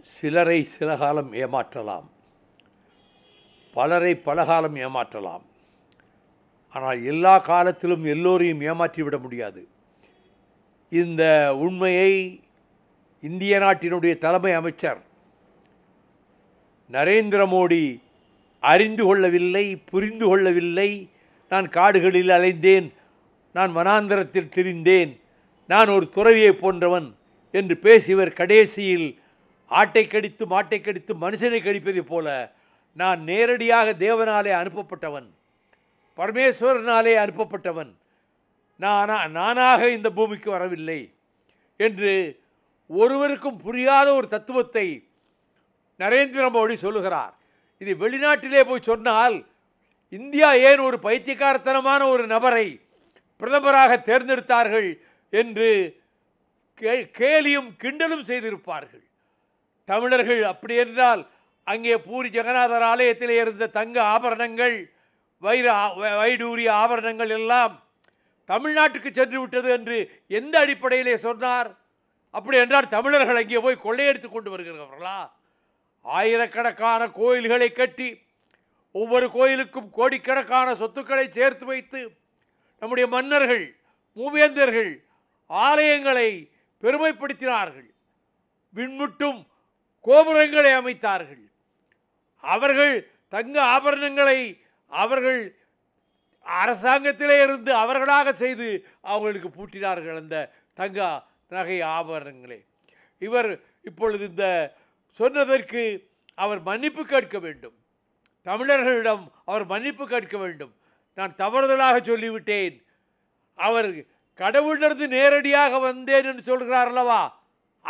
சிலரை சில காலம் ஏமாற்றலாம். பலரை பலகாலம் ஏமாற்றலாம். ஆனால் எல்லா காலத்திலும் எல்லோரையும் ஏமாற்றிவிட முடியாது. இந்த உண்மையை இந்திய நாட்டினுடைய தலைமை அமைச்சர் நரேந்திர மோடி அறிந்து கொள்ளவில்லை புரிந்து கொள்ளவில்லை. நான் காடுகளில் அலைந்தேன் நான் வனாந்திரத்தில் திரிந்தேன் நான் ஒரு துறவியை போன்றவன் என்று பேசியவர் கடைசியில் ஆட்டை கடித்து மாட்டை கடித்து மனுஷனை கடிப்பதைப் போல நான் நேரடியாக தேவனாலே அனுப்பப்பட்டவன். பரமேஸ்வரனாலே அனுப்பப்பட்டவன். நானா நானாக இந்த பூமிக்கு வரவில்லை என்று ஒருவருக்கும் புரியாத ஒரு தத்துவத்தை நரேந்திர மோடி சொல்லுகிறார். இது வெளிநாட்டிலே போய் சொன்னால் இந்தியா ஏன் ஒரு பைத்தியக்காரத்தனமான ஒரு நபரை பிரதமராக தேர்ந்தெடுத்தார்கள் என்று கே கேலியும் கிண்டலும் செய்திருப்பார்கள். தமிழர்கள் அப்படி என்றால் அங்கே பூரி ஜெகநாதர் ஆலயத்தில் இருந்த தங்க ஆபரணங்கள் வைர வை- வைடூரிய ஆபரணங்கள் எல்லாம் தமிழ்நாட்டுக்கு சென்று விட்டது என்று எந்த அடிப்படையிலே சொன்னார்? அப்படி என்றால் தமிழர்கள் அங்கே போய் கொள்ளையடித்து கொண்டு வருகிறவர்களா? ஆயிரக்கணக்கான கோயில்களை கட்டி ஒவ்வொரு கோயிலுக்கும் கோடிக்கணக்கான சொத்துக்களை சேர்த்து வைத்து நம்முடைய மன்னர்கள் மூவேந்தர்கள் ஆலயங்களை பெருமைப்படுத்தினார்கள். விண்முட்டும் கோபுரங்களை அமைத்தார்கள். அவர்கள் தங்க ஆபரணங்களை அவர்கள் அரசாங்கத்திலே இருந்து அவர்களாக செய்து அவர்களுக்கு பூட்டினார்கள் அந்த தங்க நகை ஆபரணங்களை. இவர் இப்பொழுது இந்த சொன்னதற்கு அவர் மன்னிப்பு கேட்க வேண்டும். தமிழர்களிடம் அவர் மன்னிப்பு கேட்க வேண்டும். நான் தவறுதலாக சொல்லிவிட்டேன். அவர் கடவுளிலிருந்து நேரடியாக வந்தேன் என்று சொல்கிறார் அல்லவா?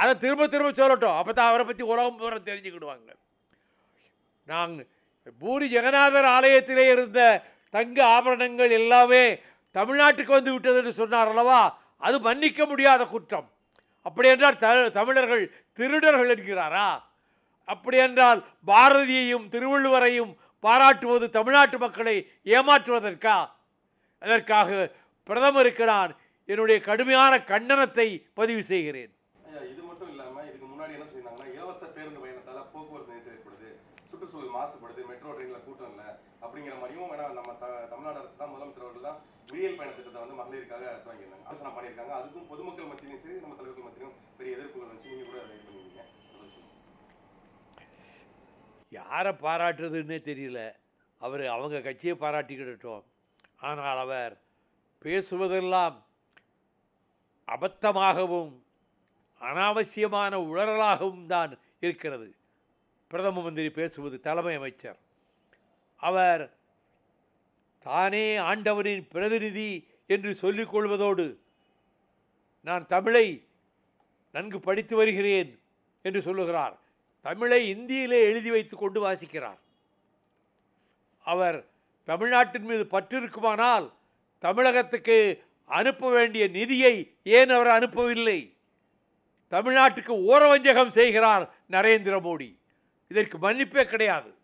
அதை திரும்ப திரும்ப சொல்லட்டும். அப்போ தான் அவரை பற்றி உலகம் பூரா தெரிஞ்சுக்கிடுவாங்க. நாங்கள் பூரி ஜெகநாதர் ஆலயத்திலே இருந்த தங்க ஆபரணங்கள் எல்லாமே தமிழ்நாட்டுக்கு வந்து விட்டது என்று சொன்னார் அல்லவா? அது மன்னிக்க முடியாத குற்றம். அப்படி என்றால் த தமிழர்கள் திருடர்கள் என்கிறாரா? அப்படி என்றால் பாரதியையும் திருவள்ளுவரையும் பாராட்டுவது தமிழ்நாட்டு மக்களை ஏமாற்றுவதற்கா? அதற்காக பிரதமருக்கு நான் என்னுடைய கடுமையான கண்டனத்தை பதிவு செய்கிறேன். சுற்றுச்சூழல் மாசுபடுது மெட்ரோ ட்ரெயின்ல கூட்டம் இல்ல அப்படிங்கிற மாதிரியும் வேணா நம்ம த- தமிழ்நாடு அரசு தான் முதலமைச்சர் அவர்கள் தான் விடியல் பயண திட்டத்தை வந்து மகளிருக்காக துவங்கியிருந்தாங்க. ஆலோசனை பண்ணியிருக்காங்க அதுக்கும் பொதுமக்கள் மத்தியிலும் சரி நம்ம தலைவர்கள் மத்தியிலும் பெரிய எதிர்ப்புகள் வச்சு நீங்க கூட அதை இது யாரை பாராட்டுறதுன்னே தெரியல. அவர் அவங்க கட்சியை பாராட்டிக்கிடட்டும். ஆனால் அவர் பேசுவதெல்லாம் அபத்தமாகவும் அனாவசியமான உளறலாகவும் தான் இருக்கிறது. பிரதம மந்திரி பேசுவது தலைமை அமைச்சர். அவர் தானே ஆண்டவனின் பிரதிநிதி என்று சொல்லிக் கொள்வதோடு நான் தமிழை நன்கு படித்து வருகிறேன் என்று சொல்லுகிறார். தமிழை இந்தியிலே எழுதி வைத்து கொண்டு வாசிக்கிறார். அவர் தமிழ்நாட்டின் மீது பற்று இருக்குமானால் தமிழகத்துக்கு அனுப்ப வேண்டிய நிதியை ஏன் அவர் அனுப்பவில்லை? தமிழ்நாட்டுக்கு ஓரவஞ்சகம் செய்கிறார் நரேந்திர மோடி. இதற்கு மன்னிப்பே கிடையாது.